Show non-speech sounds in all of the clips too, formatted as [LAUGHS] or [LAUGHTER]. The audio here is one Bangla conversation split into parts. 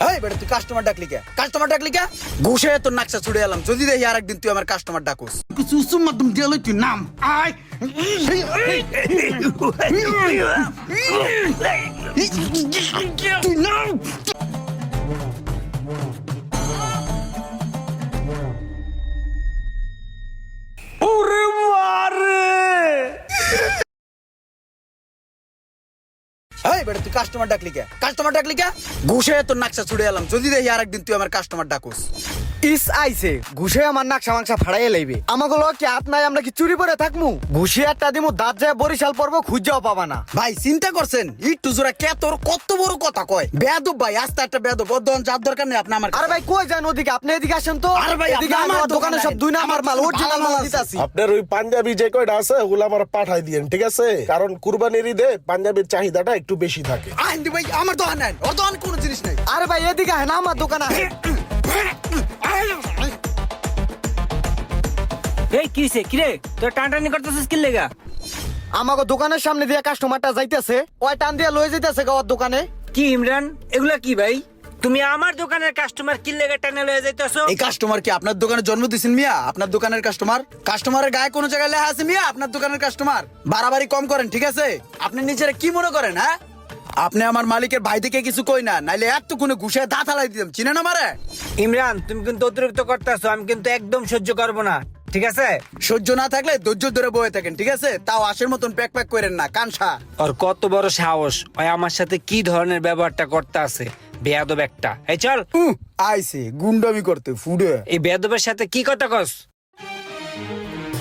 এই বেটা তুই কাস্টমার ডাকলি কে? কাস্টমার ডাকলি কে? ঘুষে তোর নাকশা ছুড়ে এলাম। যদি দেখি আর একদিন তুই আমার কাস্টমার ডাকুস। সুসুম মাধ্যম দিয়ে তুই নাম। আয়। [LAUGHS] তুই নাম। এই বেটা, তুই কাস্টমার ডাকলি কে? কাস্টমার ডাকলি কে? ঘুষে তোর নাকশা ছুড়ে এলাম। যদি দেখি আরেকদিন তুই আমার কাস্টমার ডাকুস। ইস আইছে। ঘুষে আমার নাকশা মাংসা ফাড়াইয়া লাইবে। আমাকে কি হাত নাই আমরা কি চুরি করে থাকমু? ঘুষি একটা দিমু দাঁত যায় বরিশাল পর্ব খুঁজাও পাবা না। ভাই চিন্তা করছেন? জোড়া কে তোর কত বড় কথা কয়? বেয়াদব ভাই আস্তে একটা বেয়াদব। বদন যার দরকার নেই আপনি আমার আরে ভাই কই যান ওদিকে? আপনি এদিকে আসেন তো। আরে ভাই, এদিকে আমার দোকানে সব দুই নাম্বার মাল অরিজিনাল মাল আছে। দিতাছি। আপনার ওই পাঞ্জাবি যে কয়টা আছে ওগুলো আমার পাঠাই দিয়েন ঠিক আছে? কারণ কুরবানির ঈদে পাঞ্জাবির চাহিদাটা একটু বেশি থাকে। আইন ভাই আমার দোকান নেন ওর দোকান কোনো জিনিস নেই। আরে ভাই এদিকে আহেন আমার দোকানে আহেন। এই কি কিরে? তোর টানটানি করতেছিস কি লেগা? আমাকে দোকানের সামনে দিয়ে কাস্টমারটা যাইতেছে ওই টান দিয়ে লয়ে যাইতেছে গাওয়ার দোকানে? কি ইমরান? এগুলা কি ভাই? তুমি আমার দোকানের কাস্টমার কি লেগা টানে লয়ে যাইতেছো? এই কাস্টমার কি আপনার দোকানে জন্ম দিছেন মিয়া? আপনার দোকানের কাস্টমার কাস্টমারের গায়ে কোনো জায়গায় লেখা আছে মিয়া? আপনার দোকানের কাস্টমার বাড়াবাড়ি কম করেন ঠিক আছে? আপনি নিজেরা কি মনে করেন হ্যাঁ? আপনি আমার মালিকের ভাই থেকে কিছু কই না নাইলে এত কোনো ঘুষে দাঁত হালাই দিতাম। চিনে না মারে ইমরান তুমি কিন্তু অতিরিক্ত করতেছো আমি কিন্তু একদম সহ্য করব না ঠিক আছে? সহ্য না থাকলে ধৈর্য ধরে বয়ে থাকেন ঠিক আছে? তাও আশের মতন প্যাক প্যাক করেন না কানসা ওর কত বড় সাহস ওই আমার সাথে কি ধরনের ব্যবহারটা করতে আছে? বেয়াদব একটা। এই চল। আইছে গুন্ডামি করতে ফুডে। এই বেয়াদবের সাথে কি কথা কস?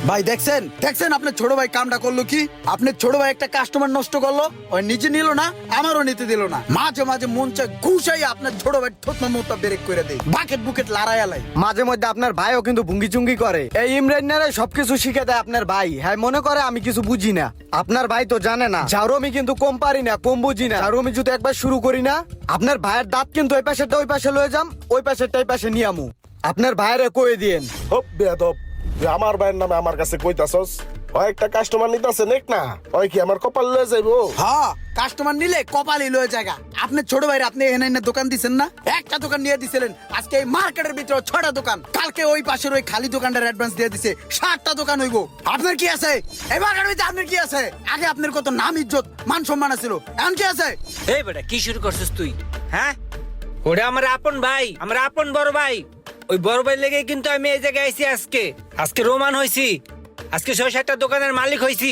ভাই দেখছেন? দেখছেন আপনার ছোট ভাই কামটা করল কি? আপনার ছোট ভাই একটা কাস্টমার নষ্ট করল ওই নিজে নিল না আমারও নিতে দিল না। মাঝে মাঝে মন চায় ঘুষাই আপনার ছোট ভাই থতমা মোতা ব্রেক করে দেয়। বাকেট বুকেট লড়াই আলাই। মাঝে মধ্যে আপনার ভাইও কিন্তু ভুঙ্গি চুঙ্গি করে। এই ইমরানারে সবকিছু শিখে দেয় আপনার ভাই। হ্যাঁ মনে করে আমি কিছু বুঝি না। আপনার ভাই তো জানে না। ঝাড়মি কিন্তু কম পারি না কম বুঝি না। ঝাড়মি যদি একবার শুরু করি না আপনার ভাইয়ের দাঁত কিন্তু ওই পাশেরটা ওই পাশে লয়ে যাম ওই পাশেরটা এই পাশে নিয়ে আমু। আপনার ভাইয়েরে কয়ে দিয়েন। হোপ বেয়াদব। যে আমার ভাইয়ের নামে আমার কাছে কইতাছস ওই একটা কাস্টমার নিতাছে নেক না? ওই কি আমার কপাল লয়ে যাইবো? হ্যাঁ কাস্টমার নিলে কপালই লয়ে জায়গা আপনি ছোট ভাই আপনি এখানে এনে দোকান দিছেন না? একটা দোকান নিয়ে দিছিলেন। আজকে এই মার্কেটের ভিতরে ছটা দোকান। কালকে ওই পাশের ওই খালি দোকানটার অ্যাডভান্স দিয়ে দিছে। সাতটা দোকান হইব। আপনার কি আছে? এই মার্কেটের ভিতরে আপনার কি আছে? আগে আপনার কত নাম ইজ্জত মান সম্মান ছিল এখন কি আছে? এই বেটা কি শুরু করছিস তুই? হ্যাঁ? ওটা আমার আপন ভাই আমার আপন বড় ভাই। ওই বড় ভাই লেগে কিন্তু আমি এই জায়গায় আইছি আজকে। আজকে রোমান হইছি। আজকে ছয়, সাতটা দোকানের মালিক হইছি।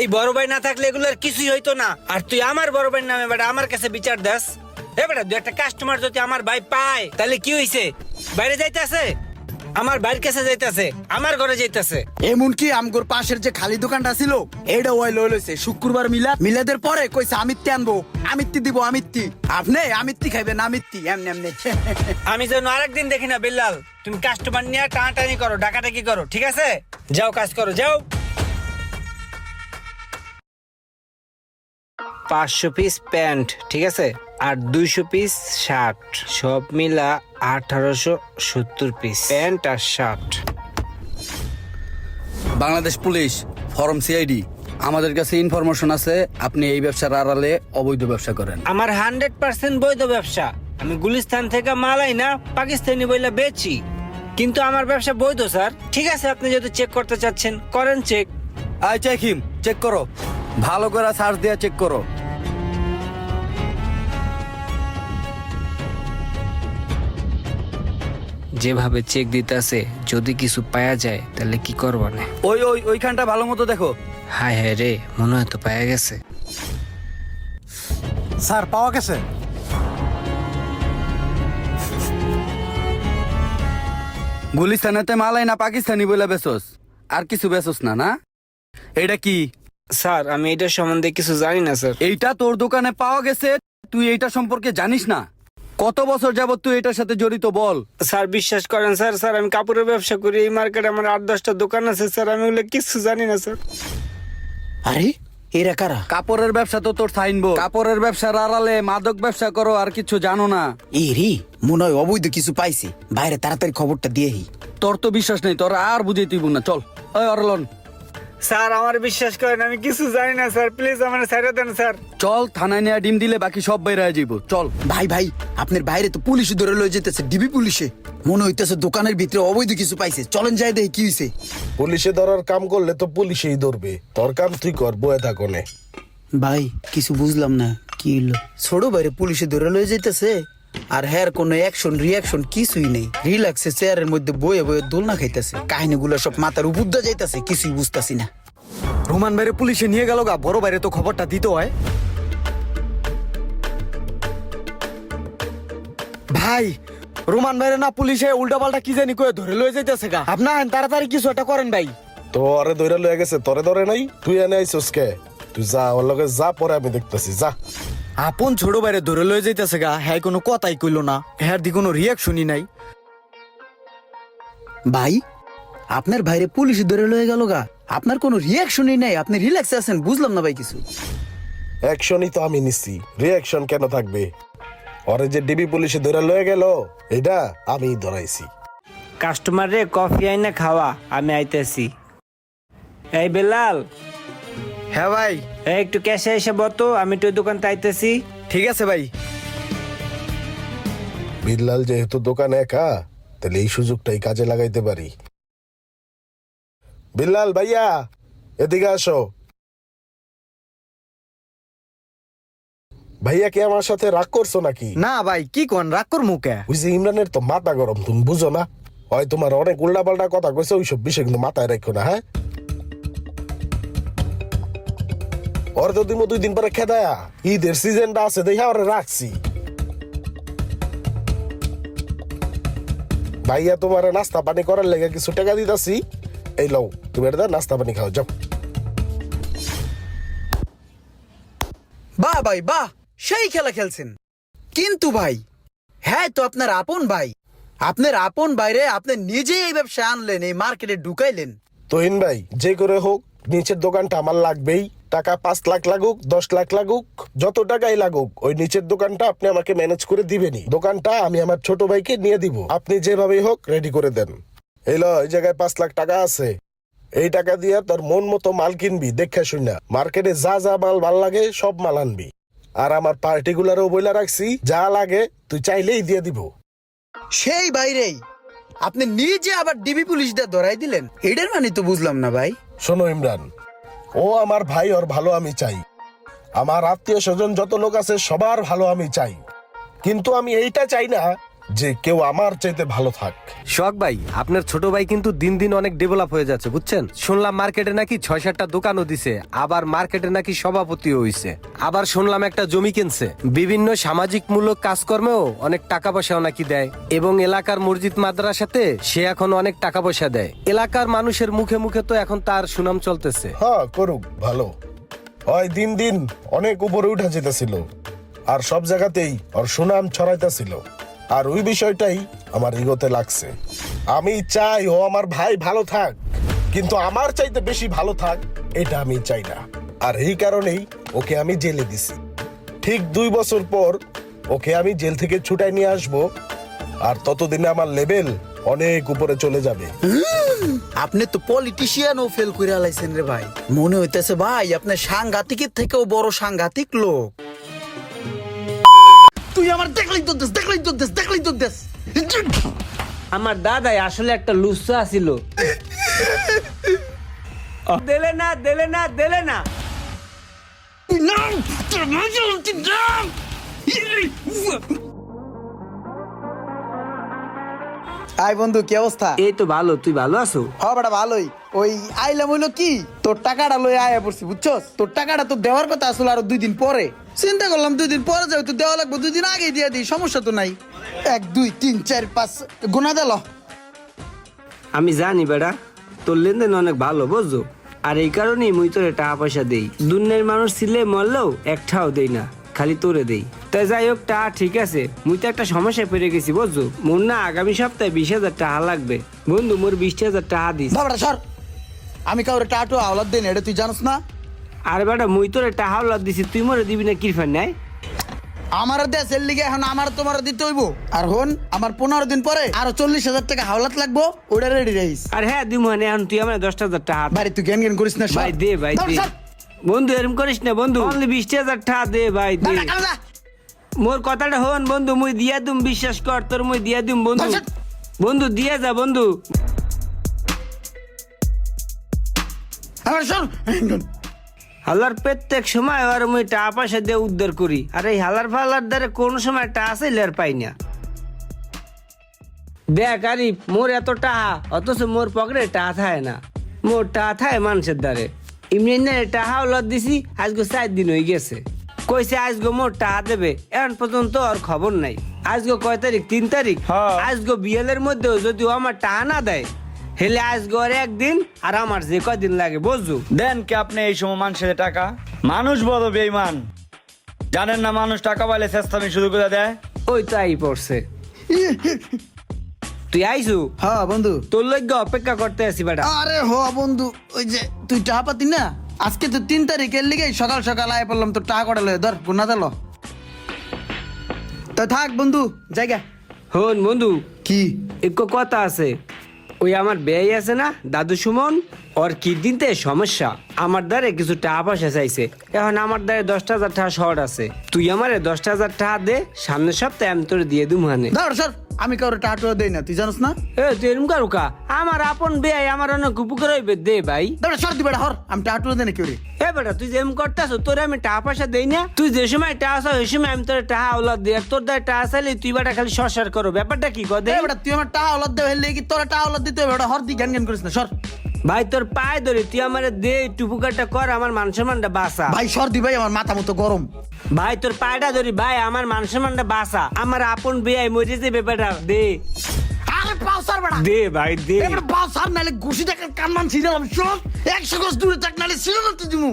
এই বড় ভাই না থাকলে এগুলোর কিছুই হইতো না। আর তুই আমার বড় ভাইয়ের নামে বেটা আমার কাছে বিচার দাস। এ বেটা দু একটা কাস্টমার যদি আমার ভাই পায়, তাহলে কি হইছে? বাইরে যাইতেছে? আমার বাড়ির কাছে যাইতেছে আমার ঘরে যাইতেছে। এমনকি আমগোর পাশের যে খালি দোকানটা ছিল এটা ওই লই লইছে। শুক্রবার মিলাদ মিলাদের পরে কইছে আমিত্তি আনব আমিত্তি দিব আমিত্তি। আপনি আমিত্তি খাইবেন আমিত্তি। এমনি এমনি। [LAUGHS] আমি যেন আরেকদিন দেখি না বিল্লাল তুমি কাস্টমার নিয়ে টানাটানি করো ডাকাটাকি করো ঠিক আছে? যাও কাজ করো যাও। পাঁচশো পিস প্যান্ট ঠিক আছে? আর দুইশো পিস শার্ট সব মিলা আঠারোশো সত্তর পিস প্যান্ট আর shirt Bangladesh police form CID আমাদের কাছে ইনফরমেশন আছে আপনি এই ব্যবসার আড়ালে অবৈধ ব্যবসা করেন। আমার হান্ড্রেড পার্সেন্ট বৈধ ব্যবসা। আমি গুলিস্তান থেকে মালাই না পাকিস্তানি বইলা বেচি। কিন্তু আমার ব্যবসা বৈধ স্যার। ঠিক আছে আপনি যদি চেক করতে চাচ্ছেন করেন check I check him check করো। ভালো করে সার্চ দিয়ে চেক করো। যেভাবে চেক দিতেছে যদি কিছু পাওয়া যায় তাহলে কি করব না? ওই ওই ওইখানটা ভালো মতো দেখো। হায় হায় রে মনে হয় তো পাওয়া গেছে। স্যার পাওয়া গেছে। গুলিস্তানেতে মালাই না পাকিস্তানি বলে বেসোস আর কিছু বেসোস না না? এটা কি? স্যার আমি এটার সম্বন্ধে কিছু জানি না স্যার। এইটা তোর দোকানে পাওয়া গেছে তুই এইটা সম্পর্কে জানিস না? কত বছর যাবত তুই এটার সাথে জড়িত বল? স্যার বিশ্বাস করেন স্যার স্যার আমি কাপড়ের ব্যবসা করি এই মার্কেটে আমার আট দশটা দোকান আছে স্যার আমি ওগুলো কিছু জানি না স্যার। আরে এরা কারা? কাপড়ের ব্যবসা তো তোর সাইনবো কাপড়ের ব্যবসার আড়ালে মাদক ব্যবসা করো আর কিছু জানো না। এরি মনে হয় অবৈধ কিছু পাইছে। বাইরে তাড়াতাড়ি খবরটা দিয়েহি তোর তো বিশ্বাস নেই তোর আর বুঝে তুই না চল। ওই অরলন। স্যার আমার বিশ্বাস করেন আমি কিছু জানি না স্যার। প্লিজ আমার ছেড়ে দেন স্যার। চল থানায় নিয়ে ডিম দিলে বাকি সব বাইরে যাইব। চল। ভাই ভাই আপনার বাইরে তো পুলিশে ধরে লয়ে যেতেছে ডিবি পুলিশে। মনে হইতেছে দোকানের ভিতরে অবৈধ কিছু পাইছে। চলেন যাই দেখি কি হইছে। পুলিশে ধরার কাম করলে তো পুলিশেই ধরবে। তোর কাম তুই কর বয়ে থাকো নে। ভাই কিছু বুঝলাম না কি হলো ছোট বাইরে পুলিশে ধরে লয়ে যাইতেছে? আর হ্যার কোনো অ্যাকশন রিয়াকশন কিছুই নেই। রিল্যাক্সে চেয়ারের মধ্যে বয়ে বয়ে দোলনা খাইতেছে। কাহিনীগুলো সব মাথার উপর যাইতেছে কিছুই বুঝতাছি না। রোমান বাইরে পুলিশে নিয়ে গেল গা বড় বাইরে তো খবরটা দিতে হয়। ভাই রোমান বাইরে না পুলিশে উল্টা পাল্টা কি জানি কয়ে ধরে লয়ে যাইতেছে গা। আপনার তাড়াতাড়ি কিছু একটা করেন ভাই। তো আরে ধরে লয়ে গেছে তোরে ধরে নাই তুই এনে আইসস কে? তুই যা ওর লগে যা পরে আমি দেখতেছি যা। আপন ছোট বাইরে ধরে লয়ে যাইতেছে গা হ্যাঁ কোনো কথাই কইলো না। হ্যাঁ দি কোনো রিয়াকশনই নাই। ভাই আপনার বাইরে পুলিশে ধরে লয়ে গেল গা। আপনার কোনো রিয়াকশনই নাই আপনি রিল্যাক্সে আছেন বুঝলাম না ভাই কিছু। অ্যাকশনই তো আমি নিচ্ছি রিয়াকশন কেন থাকবে? ওরে যে ডিবি পুলিশে ধরে লয়ে গেল এটা আমি ধরাইছি। কাস্টমার রে কফি আইনা খাওয়া আমি আইতেছি। এই বেলাল হ্যাঁ ভাই। এই একটু ক্যাশে এসে বতো আমি একটু দোকানতে আইতেছি ঠিক আছে ভাই। বিল্লাল যেহেতু দোকানে একা তাহলে এই সুযোগটাই কাজে লাগাইতে পারি। বিল্লাল ভাইয়া এদিকে আসো। ভাইয়া কি আমার সাথে রাগ করছ নাকি? না ভাই কি কোন রাগ কর মুখে ওই যে ইমরানের তো মাথা গরম তুমি বুঝো না? হয় তোমার অনেক উল্টা পাল্টা কথা কইছে ওইসব বিষয় কিন্তু মাথায় রাখো না হ্যাঁ? ওর তো দিমো দুই দিন পরে খেদায়া ঈদের সিজনটা আছে দেখা ওরে রাখছি। ভাইয়া তোমার নাস্তা পানি করার লেগে কিছু টাকা দিতাছি। এই লও তুমি এটা নাস্তা পানি খাও যাও। বাহ ভাই বাহ সেই খেলা খেলছেন। কিন্তু ভাই হ্যাঁ তো আপনার আপন ভাই। আপনার আপন বাইরে আপনি নিজে এই ব্যবসা আনলেন এই মার্কেটে ঢুকাইলেন। তোহিন ভাই যে করে হোক নিচের দোকানটা আমার লাগবেই। টাকা পাঁচ লাখ লাগুক দশ লাখ লাগুক যত টাকাই লাগুক ওই নিচের দোকানটা আপনি আমাকে ম্যানেজ করে দিবেনি দোকানটা আমি আমার ছোট ভাইকে নিয়ে দিব। আপনি যেভাবেই হোক রেডি করে দেন। এই ল এই জায়গায় পাঁচ লাখ টাকা আছে। এই টাকা দিয়ে তোর মন মতো মাল কিনবি দেখে শুনা মার্কেটে যা যা মাল ভালো লাগে সব মাল আনবি। আর আমার পার্টিকুলারও বইলা রাখছি যা লাগে তুই চাইলেই দিয়ে দিব। সেই বাইরেই আপনি নিজে আবার ডিবি পুলিশ দিয়ে ধরাই দিলেন। এটার মানে তো বুঝলাম না ভাই। শোনো ইমরান ও আমার ভাই ওর ভালো আমি চাই। আমার আত্মীয় স্বজন যত লোক আছে সবার ভালো আমি চাই। কিন্তু আমি এইটা চাই না যে কেউ আমার চাইতে ভালো থাক। শখ ভাই আপনার ছোট ভাই কিন্তু দিন দিন অনেক ডেভেলপ হয়ে যাচ্ছে বুঝছেন? শুনলাম মার্কেটে নাকি ছয় সাতটা দোকানও দিছে আবার মার্কেটে নাকি সভাপতিও হইছে। আবার শুনলাম একটা জমি কিনছে। বিভিন্ন সামাজিক মূলক কাজকর্মেও অনেক টাকা পয়সাও নাকি দেয় এবং এলাকার মসজিদ মাদ্রাসাতে সে এখন অনেক টাকা পয়সা দেয়। এলাকার মানুষের মুখে মুখে তো এখন তার সুনাম চলতেছে। হ্যাঁ করুক ভালো। হয় দিন দিন অনেক উপরে উঠা যেতেছিল আর সব জায়গাতেই ওর সুনাম ছড়াইতেছিল। আর ওই বিষয়টাই আমার ইগোতে লাগছে। আমি চাই ও আমার ভাই ভালো থাক, কিন্তু আমার চাইতে বেশি ভালো থাক, এটা আমি চাই না। আর এই কারণেই ওকে আমি জেলে দিছি। ঠিক দুই বছর পর ওকে আমি জেল থেকে ছুটাই নিয়ে আসব, আর ততদিনে আমার লেভেল অনেক উপরে চলে যাবে। আপনি তো পলিটিশিয়ানও ফেল করে আলাইছেন রে ভাই। মনে হইতেছে, ভাই, আপনার সাংঘাতিকের থেকেও বড় সাংঘাতিক লোক। দেখলেই তো দেশ দেখলেই তো দেশ দেখলেই তো দেশ আমার দাদাই আসলে একটা লুচ্চা ছিল দেলে না দেলে না দেলে না আই বন্ধু কি অবস্থা? এই তো ভালো তুই ভালো আছো? হ বেটা ভালোই। ওই আইলাম হইল কি? তোর টাকাটা লই আয়া পড়ছি বুঝছস? তোর টাকাটা তো দেওয়ার কথা আসলে আরও দুই দিন পরে। চিন্তা করলাম দুই দিন পরে যাও তো দেওয়া লাগবে দুই দিন আগে দিয়ে দিই সমস্যা তো নাই। এক দুই তিন চার পাঁচ গুনা দিল আমি জানি বেড়া তোর লেনদেন অনেক ভালো বুঝছ? আর এই কারণেই মুই তোরে টাকা পয়সা দেই। দুনিয়ার মানুষ ছিলে মরলেও একটাও দেই না। খালি তোরে দেই। তাই যাই হোক টাকা ঠিক আছে। মুই তো একটা সমস্যায় পড়ে গেছি বুঝছ? মোর না আগামী সপ্তাহে বিশ হাজার টাকা লাগবে। বন্ধু মোর বিশ হাজার টাকা দিস। বাবাটা সর। আমি কাউরে টাটু আওলাদ দেন এটা তুই জানোস না? আর বেটা মুই তোরে টাকা হাওলাত দিছি তুই মরে দিবি না কিরফান নাই? আমার দেশের লিগে এখন আমার তোমার দিতে হইব। আর হন আমার পনেরো দিন পরে আরও চল্লিশ হাজার টাকা হাওলাত লাগবো ওটা রেডি রাখিস আর হ্যাঁ দিমহানে এখন তুই আমার দশটা হাজার টাকা বাড়ি তুই জ্ঞান জ্ঞান করিস না ভাই দে ভাই দে। বন্ধু এরম করিস না বন্ধু। অনলি বিশ হাজার টাকা দে ভাই দে। মোর কথাটা হন বন্ধু মুই দিয়া দিম বিশ্বাস কর তোর মুই দিয়া দিম বন্ধু। বন্ধু দিয়া যা বন্ধু। হালার প্রত্যেক সময় আর মুই টাকা পয়সা দিয়ে উদ্ধার করি আর এই হালার ফালার দ্বারা কোন সময় টা চাইলে আর পাই না। দেখ আরিফ মোর এত টাকা অথচ মোর পকেটে টা থাকে না। মোর টা থাকে মানুষের দ্বারে। এমনি না টাকা উলত দিছি আজকে চার দিন হয়ে গেছে। কইছে আজকে মোর টাকা দেবে এখন পর্যন্ত আর খবর নাই। আজকে কয় তারিখ? তিন তারিখ। আজকে বিয়েলের মধ্যেও যদি আমার টাকা না দেয় হেলে আজকে ওর একদিন আর আমার যে কয়দিন লাগে বুঝছ? দেন কি আপনি এই সময় মানুষের টাকা? মানুষ বড় বেইমান জানেন না মানুষ টাকা পাইলে চেষ্টামি শুরু করে দেয়? ওই তাই পড়ছে। [LAUGHS] তুই আইসু? হ্যাঁ বন্ধু। তোর লজ্ঞা অপেক্ষা করতে আসি বেটা। আরে হ বন্ধু ওই যে তুই টাকা পাতি না? আজকে তো তিন তারিখের লিগে সকাল সকাল আয় পড়লাম তোর টাকা কটা লয়ে? ধর গুনা দিল তো থাক বন্ধু জায়গা। হন বন্ধু। কি? একটু কথা আছে। ওই আমার ব্যয় আছে না দাদু সুমন? ওর কিডনিতে সমস্যা। আমার দ্বারে কিছু টাকা পয়সা চাইছে। এখন আমার দ্বারে দশটা হাজার টাকা শর্ট আছে। তুই আমারে দশটা হাজার টাকা দে সামনের সপ্তাহে আমি তোর দিয়ে দিম হানে। ধর সর। আমি কারও টাকা টুয়া দেই না তুই জানিস না? এ তুই এরম কারুকা আমার আপন বেয়াই আমার অনেক উপকার হইবে দে ভাই। দাঁড়া সর বেড়া হর আমি টাকা টুয়া দেই না কেউ এ বেটা তুই যেম করতাস তোর আমি টাকা পয়সা দেই না। তুই যে সময় টাকা আসা ওই সময় আমি তোর টাকা আওলাদ দে আর তোর দাই টাকা চাইলে তুই বেটা খালি সরসার করো। ব্যাপারটা কি গদে? এ বেটা তুই আমার টাকা আওলাদ দে হইলে কি তোর টাকা আওলাদ দিতে হবে? বেটা হর দি জ্ঞান জ্ঞান করিস না সর। ভাই তোর পায়ে ধরে তুই আমার দে টুপুকারটা কর আমার মান সম্মানটা বাঁচা। ভাই সর দি ভাই আমার মাথা মতো গরম। ভাই তোর পায়টা ধরি ভাই আমার মান সম্মানটা বাঁচা। আমার আপন বিয়াই মরে যে ব্যাপারটা দে। আরে বেটা। দে ভাই দে। এবার পাও নালে ঘুষি টাকা কান ছিলাম সর একশো গজ দূরে থাক নালে ছিল না তুই দিমু।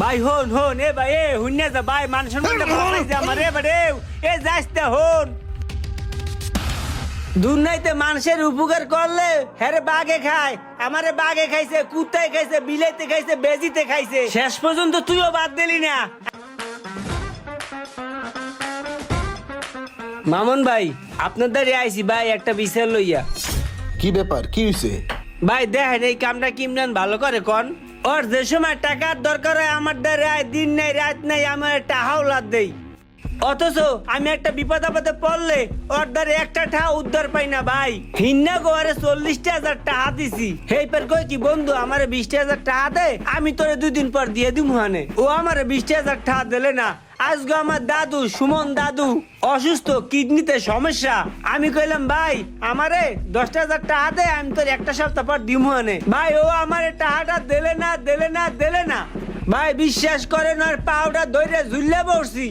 ভাই হন হন এ ভাই এ হুন্যা যা ভাই মান সম্মানটা বাঁচাই যা আমার বাড়ে এ যাস তে হন। দুর্নাইতে মানুষের উপকার করলে হ্যারে বাঘে খায় আমারে বাঘে খাইছে কুত্তায় খাইছে বিলাইতে খাইছে বেজিতে খাইছে। শেষ পর্যন্ত তুইও বাদ দিলি না। মামুন ভাই আপনার দ্বারে আইছি ভাই একটা বিচার লইয়া। কি ব্যাপার কি হয়েছে ভাই দেখেন এই কামটা কিমরান ভালো করে কন। ওর যে সময় টাকার দরকার হয় আমার দ্বারা দিন নাই রাত নাই আমার টাহাও লাদ দেই। অথচ আমি একটা বিপদ আপদে পড়লে দ্বারা একটা টাকা উদ্ধার পাই না ভাই। হিন্না গোয়ারে চল্লিশটা হাজার টাকা দিছি। হেই পের কই কি বন্ধু, আমারে বিশটা হাজার টাকা দে, আমি তোরে দুই দিন পর দিয়ে দিম হানে ও আমারে বিশটা হাজার টাকা দিলে না আজকে আমার দাদু, সুমন দাদু, অসুস্থ, কিডনিতে সমস্যা। আমি কইলাম, ভাই, আমারে দশটা হাজার টাকা দে, আমি তোর একটা সপ্তাহ পর দিমু হানে ভাই, ও আমারে টাকাটা দেলে না দেলে না দেলে না। ভাই, বিশ্বাস করেন আর পাউডার ধরে ঝুললে বসছি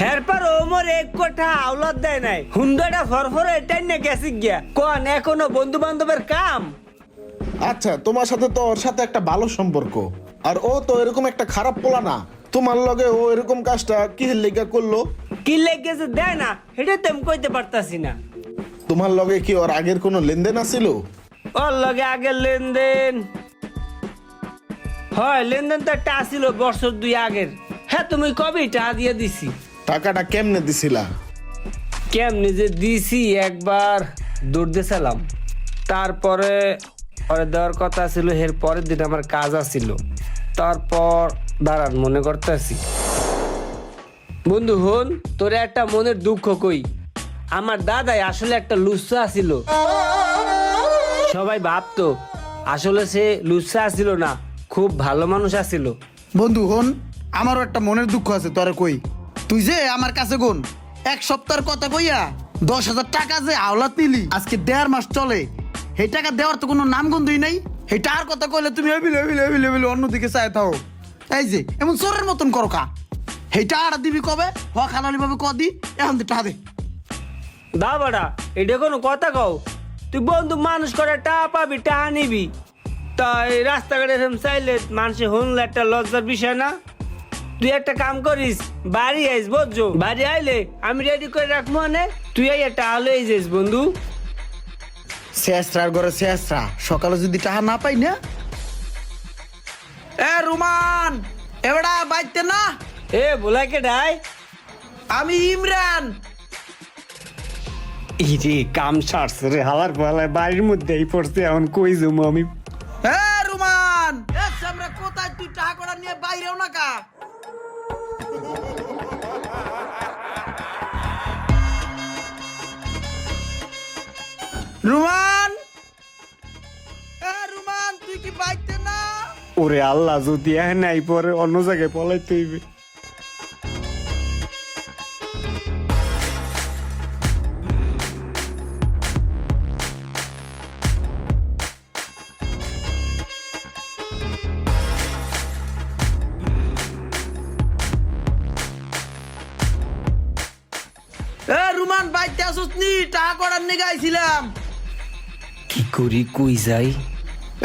এরপর ও মোর এক কোঠা আওলাদ দেয় নাই। হুন্ডাটা ফরফরে এটাই না গেছি গিয়া। কোন এখনও বন্ধু বান্ধবের কাম? আচ্ছা তোমার সাথে তো ওর সাথে একটা ভালো সম্পর্ক। আর ও তো এরকম একটা খারাপ পোলা না। তোমার লগে ও এরকম কাজটা কি লেগা করল? কি লেগেছে দেয় না এটা তো আমি কইতে পারতাছি না। তোমার লগে কি ওর আগের কোনো লেনদেন আছিল? ওর লগে আগের লেনদেন? হয় লেনদেন তো একটা আসিল বছর দুই আগের। হ্যাঁ তুমি কবে টা দিয়ে দিছি? টাকাটা কেমনে দিছিলা? কেমনে যে দিছি একবার দৌড় দিয়েছিলাম তারপরে পরে দেওয়ার কথা ছিল এর পরের দিন আমার কাজ আছিল। তারপর দাঁড়ান মনে করতেছি। বন্ধু হন তোরে একটা মনের দুঃখ কই। আমার দাদাই আসলে একটা লুচ্ছা ছিল সবাই ভাবতো আসলে সে লুচ্ছা আছিল না খুব ভালো মানুষ আছিল। বন্ধু হন আমারও একটা মনের দুঃখ আছে তোরে কই। তুই যে আমার কাছে গুন এক সপ্তাহের কথা কইয়া দশ হাজার টাকা যে আওলাত নিলি, আজকে দেড় মাস চলে, সেই টাকা দেওয়ার তো কোনো নাম গন্ধই নাই। সেই টাকার কথা কইলে তুমি এবিলে এবিলে এবিলে এবিলে অন্যদিকে চাই থাও। এই যে, এমন চোরের মতন করো কা সেই টাকাটা দিবি কবে? হ খালালি ভাবে ক দি, এখন তুই টাকা দে। দা বাড়া এটা কোনো কথা কও? তুই বন্ধু মানুষ করে টাকা পাবি টাকা নিবি। তাই রাস্তাঘাটে চাইলে মানুষে শুনলে একটা লজ্জার বিষয় না? তুই একটা কাম করিস বাড়ি আইস বুঝছ? বাড়ি আইলে আমি রেডি করে রাখব মানে তুই এই টাকা লয়ে যাইস বন্ধু। শেষরার ঘরে শেষরা সকালে যদি টাকা না পাই না? এ রুমান এবারা বাইতে না? এ বলাই কে ডাই? আমি ইমরান। ইরে কাম সারছে রে হালার পালায় বাড়ির মধ্যেই পড়ছে এখন কই যাব আমি? হ্যাঁ রুমান। আমরা কোথায়? তুই টাকা করার নিয়ে বাইরেও না কা। রুমান! এ রুমান, তুই কি বাইতে না? ওরে আল্লাহ, যদি এ নাই পরে অন্য জায়গায় পলাইতে হইবে। টাকা নিয়ে গাইছিলাম কি করি কই যাই?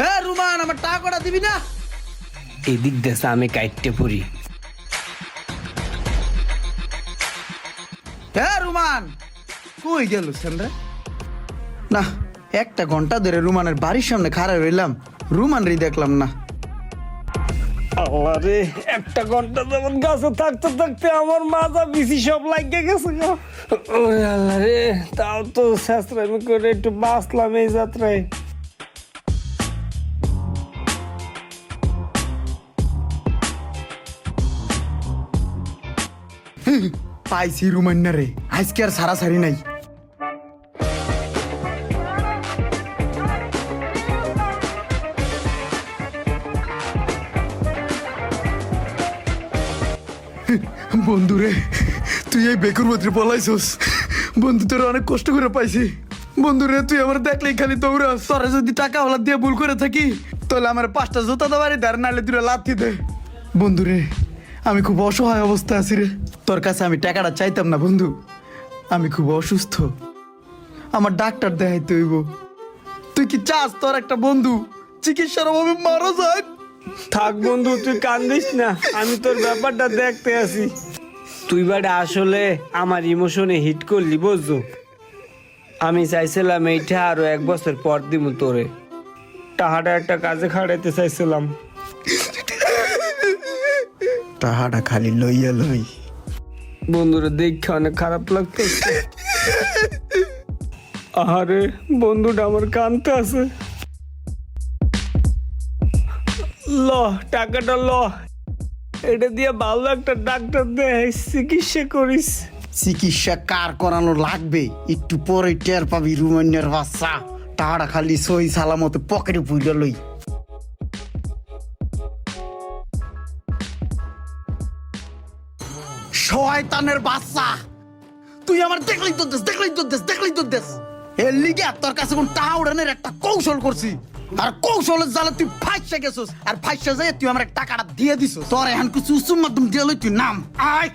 এ রুমান আমার টাকা কড়া দিবি না? এদিক দেশে আমি কাইটতে পড়ি। হ্যাঁ রুমান। কই গেল রে? না একটা ঘণ্টা ধরে রুমানের বাড়ির সামনে খাড়া রইলাম। রুমান রে দেখলাম না। আল্লাহ একটা ঘণ্টা যেমন গাছে থাকতে থাকতে আমার মাজা বিসি সব লাগিয়ে গেছে গো। ওরে তাও তো শাস্ত্রামি করে একটু বাঁচলাম এই যাত্রায় পাইছি রুমান না রে, আজকে আর সারাসারি নাই বন্ধুরে তুই এই বেকুর মধ্যে পলাইছস। বন্ধু তোর অনেক কষ্ট করে পাইছি। বন্ধুরে তুই আমার দেখলেই খালি তোরা যদি টাকা হলা দিয়ে ভুল করে থাকি তাহলে আমার পাঁচটা জুতা দেওয়ারি দার নাহলে তুই লাথি দে। বন্ধুরে আমি খুব অসহায় অবস্থা আছি রে। তোর কাছে আমি টাকাটা চাইতাম না বন্ধু। আমি খুব অসুস্থ। আমার ডাক্তার দেখাইতে হইব। তুই কি চাস তোর একটা বন্ধু? চিকিৎসার অভাবে মারা যায়? থাক বন্ধু তুই কান্দিস না। আমি তোর ব্যাপারটা দেখতে আসি তুই বাড়ি আসলে আমার ইমোশনে হিট করলি বুঝছ? আমি চাইছিলাম এইটা আরও এক বছর পর দিব তোরে। টাহাটা একটা কাজে খাড়াইতে চাইছিলাম। টাহাটা খালি লইয়া লই। বন্ধুরা দেখে অনেক খারাপ লাগতেছে। আরে বন্ধুটা আমার কানতে আছে। টাকাটা ল। এটা দিয়ে ভালো একটা ডাক্তার দেয় চিকিৎসা করিস। চিকিৎসা কার করানো লাগবে? একটু পরে টের পাবি বাচ্চা। টাহাটা খালি সই পকেটে পুইলা লই। শয়তানের বাচ্চা! তুই আমার দেখলেই তো দেশ দেখলেই তো দেশ দেখলেই তো দেশ এর লিগে তোর কাছে কোন টাকা উড়ানের একটা কৌশল করছি। আর কৌশলের জালে তুই ফাইসা গেছিস, আর ফাইসা যাই তুই আমার টাকাটা দিয়ে দিছ তোর এখন কিছু উসুম মাধ্যম দিয়ে লই তুই নাম। আয়।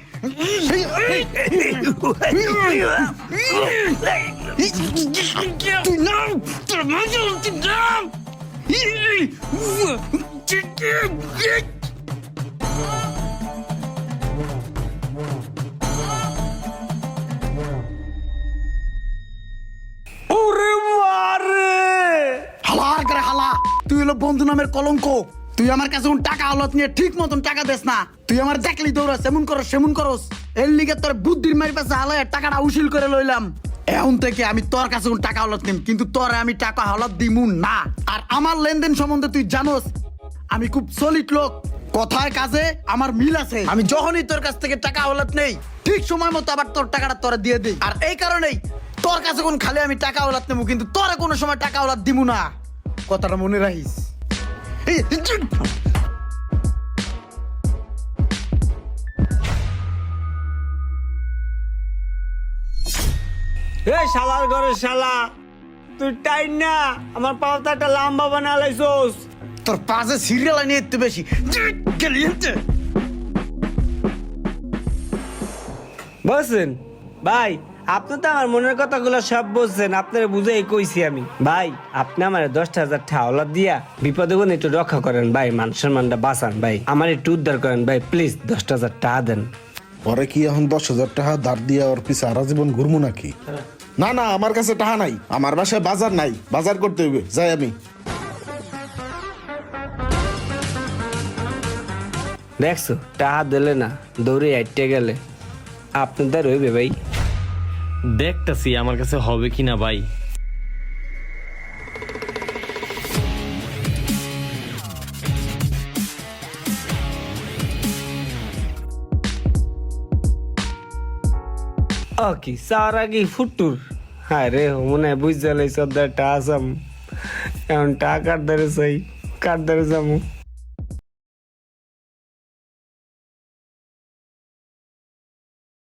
নাম। নাম। হালা তুই হলো বন্ধু নামের কলঙ্ক। তুই আমার কাছে টাকা হলত নিয়ে ঠিক মতন টাকা দেস না। তুই আমার দেখলি দৌড়াস, এমন করস, সেমন করস। এর লিগে তোর বুদ্ধির মারি পাশে হালায় টাকাটা উসিল করে লইলাম। এখন থেকে আমি তোর কাছে টাকা হলত নিম, কিন্তু তোরে আমি টাকা হলত দিমু না। আর আমার লেনদেন সম্বন্ধে তুই জানোস, আমি খুব সলিড লোক। কথায় কাজে আমার মিল আছে। আমি যখনই তোর কাছ থেকে টাকা হলত নেই, ঠিক সময় মতো আবার তোর টাকাটা তোরা দিয়ে দিই। আর এই কারণেই তোর কাছে কোন খালি আমি টাকা হলাত নেব, কিন্তু তোরা কোনো সময় টাকা হলাত দিমু না। কথাটা মনে রাখিস। এই, শালার ঘরে শালা তুই টাইম না আমার পাওতা একটা লাম্বা বানা লাইছস। তোর পাশে সিরিয়াল আনি একটু বেশি। গেলি এতে। আপনি তো আমার মনের কথাগুলো সব বলছেন আপনার বুঝে কইছি আমি। ভাই আপনি আমার দশটা হাজার ঠাওলা দিয়া বিপদে কোন একটু রক্ষা করেন ভাই মান সম্মানটা বাঁচান ভাই। আমার একটু উদ্ধার করেন ভাই প্লিজ দশটা হাজার টাকা দেন। পরে কি এখন দশ হাজার টাকা ধার দিয়ে ওর পিছে আরা জীবন ঘুরবো নাকি? না না আমার কাছে টাকা নাই। আমার বাসায় বাজার নাই। বাজার করতে হইবে। যাই আমি। দেখছ টাকা দিলে না দৌড়ে আইটে গেলে। আপনাদের হইবে ভাই। দেখতাছি আমার কাছে হবে কিনা ভাই। ও কি সারা কি ফুটুর? হ্যাঁ রে, মনে হয় বুঝতে লাইছ সর্দারটা আসাম। এখন টাকার দ্বারে চাই? কার দ্বারে যাব?